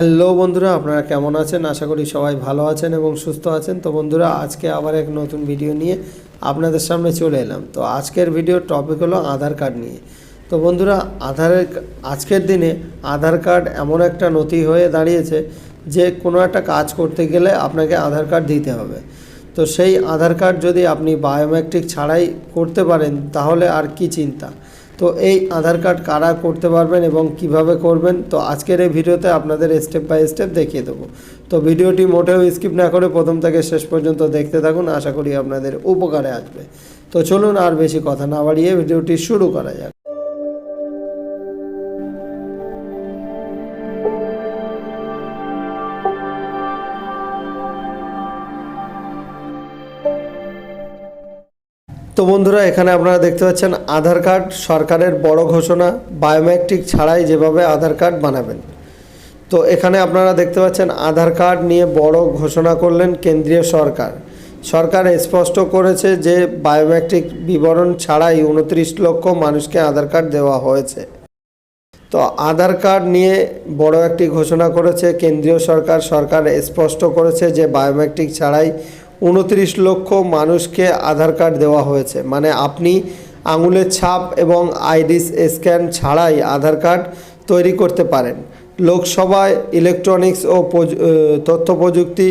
Hello বন্ধুরা, আপনারা কেমন আছেন? আশা করি সবাই ভালো আছেন এবং সুস্থ আছেন। তো বন্ধুরা, আজকে আবার এক নতুন ভিডিও নিয়ে আপনাদের সামনে চলে এলাম। তো আজকের ভিডিওর টপিক হলো আধার কার্ড নিয়ে। তো বন্ধুরা, আধারের আজকের দিনে আধার কার্ড এমন একটা নথি হয়ে দাঁড়িয়েছে যে কোনো একটা কাজ করতে গেলে আপনাকে আধার কার্ড দিতে হবে। তো সেই আধার কার্ড যদি আপনি বায়োমেট্রিক ছাড়াই করতে পারেন, তাহলে আর কি চিন্তা? তো এই আধার কার্ড কারা করতে পারবেন এবং কীভাবে করবেন, তো আজকের এই ভিডিওতে আপনাদের স্টেপ বাই স্টেপ দেখিয়ে দেবো। তো ভিডিওটি মোটেও স্কিপ না করে প্রথম থেকে শেষ পর্যন্ত দেখতে থাকুন, আশা করি আপনাদের উপকারে আসবে। তো চলুন আর বেশি কথা না বাড়িয়ে ভিডিওটি শুরু করা যাক। তো বন্ধুরা, এখানে আপনারা দেখতে পাচ্ছেন আধার কার্ড সরকারের বড় ঘোষণা। বায়োমেট্রিক ছাড়াই যেভাবে আধার কার্ড বানাবেন। তো এখানে আপনারা দেখতে পাচ্ছেন আধার কার্ড নিয়ে বড় ঘোষণা করলেন কেন্দ্রীয় সরকার। সরকার স্পষ্ট করেছে যে বায়োমেট্রিক বিবরণ ছাড়াই উনত্রিশ লক্ষ মানুষকে আধার কার্ড দেওয়া হয়েছে। তো আধার কার্ড নিয়ে বড় একটি ঘোষণা করেছে কেন্দ্রীয় সরকার। সরকার স্পষ্ট করেছে যে বায়োমেট্রিক ছাড়াই উনত্রিশ লক্ষ মানুষকে আধার কার্ড দেওয়া হয়েছে। মানে আপনি আঙুলের ছাপ এবং আইরিস স্ক্যান ছাড়াই আধার কার্ড তৈরি করতে পারেন। লোকসভায় ইলেকট্রনিক্স ও তথ্য প্রযুক্তি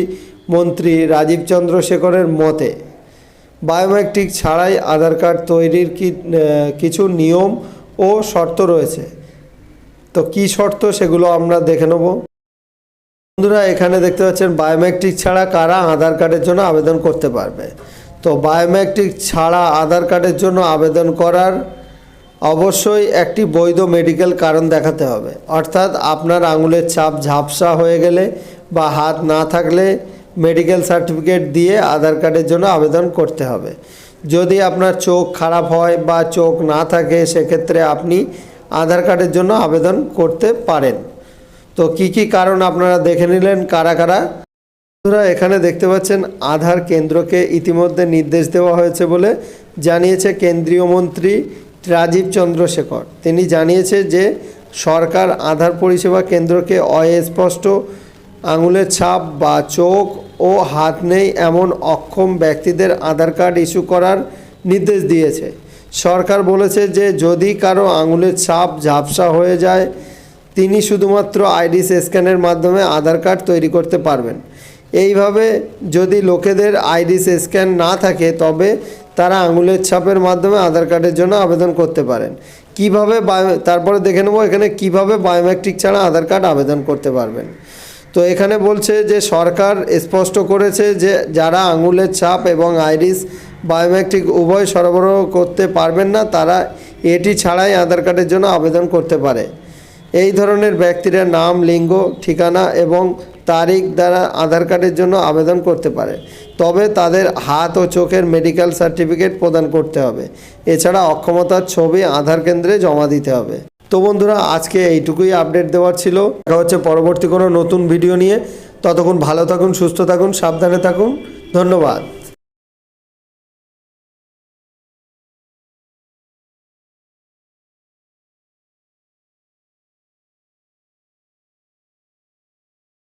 মন্ত্রী রাজীব চন্দ্রশেখরের মতে, বায়োমেট্রিক ছাড়াই আধার কার্ড তৈরির কি কিছু নিয়ম ও শর্ত রয়েছে। তো কি শর্ত সেগুলো আমরা দেখে নেব। বন্ধুরা, এখানে দেখতে পাচ্ছেন বায়োমেট্রিক ছাড়া কারা আধার কার্ডের জন্য আবেদন করতে পারবে? তো বায়োমেট্রিক ছাড়া আধার কার্ডের জন্য আবেদন করার অবশ্যই একটি বৈধ মেডিকেল কারণ দেখাতে হবে। অর্থাৎ আপনার আঙুলের ছাপ ঝাপসা হয়ে গেলে বা হাত না থাকলে মেডিকেল সার্টিফিকেট দিয়ে আধার কার্ডের জন্য আবেদন করতে হবে। যদি আপনার চোখ খারাপ হয় বা চোখ না থাকে, সেক্ষেত্রে আপনি আধার কার্ডের জন্য আবেদন করতে পারেন। তো কি কি কারণ আপনারা দেখে নিলেন? কারা কারা? বন্ধুরা, এখানে দেখতে পাচ্ছেন আধার কেন্দ্রকে ইতিমধ্যে নির্দেশ দেওয়া হয়েছে বলে জানিয়েছে কেন্দ্রীয় মন্ত্রী রাজীব চন্দ্রশেখর। তিনি জানিয়েছে যে সরকার আধার পরিষেবা কেন্দ্রকে অস্পষ্ট আঙুলের ছাপ বা চোখ ও হাত নেই এমন অক্ষম ব্যক্তিদের আধার কার্ড ইস্যু করার নির্দেশ দিয়েছে। সরকার বলেছে যে যদি কারও আঙুলের ছাপ, ঝাপসা হয়ে যায় তিনি শুধুমাত্র আইরিস স্ক্যানের মাধ্যমে আধার কার্ড তৈরি করতে পারবেন। এইভাবে যদি লোকেদের আইরিস স্ক্যান না থাকে, তবে তারা আঙুলের ছাপের মাধ্যমে আধার কার্ডের জন্য আবেদন করতে পারেন। কীভাবে বায়ো, তারপরে দেখে নেব এখানে কীভাবে বায়োমেট্রিক ছাড়া আধার কার্ড আবেদন করতে পারবেন। তো এখানে বলছে যে, সরকার স্পষ্ট করেছে যে, যারা আঙুলের ছাপ এবং আইরিস বায়োমেট্রিক উভয় সরবরাহ করতে পারবেন না, তারা এটি ছাড়াই আধার কার্ডের জন্য আবেদন করতে পারে। এই ধরনের ব্যক্তিরা নাম, লিঙ্গ, ঠিকানা এবং তারিখ দ্বারা আধার কার্ডের জন্য আবেদন করতে পারে। তবে তাদের হাত ও চোখের মেডিকেল সার্টিফিকেট প্রদান করতে হবে। এছাড়া অক্ষমতার ছবি আধার কেন্দ্রে জমা দিতে হবে। তো বন্ধুরা, আজকে এইটুকুই আপডেট দেওয়ার ছিল। দেখা হচ্ছে পরবর্তী কোনো নতুন ভিডিও নিয়ে। ততক্ষণ ভালো থাকুন, সুস্থ থাকুন, সাবধানে থাকুন। ধন্যবাদ।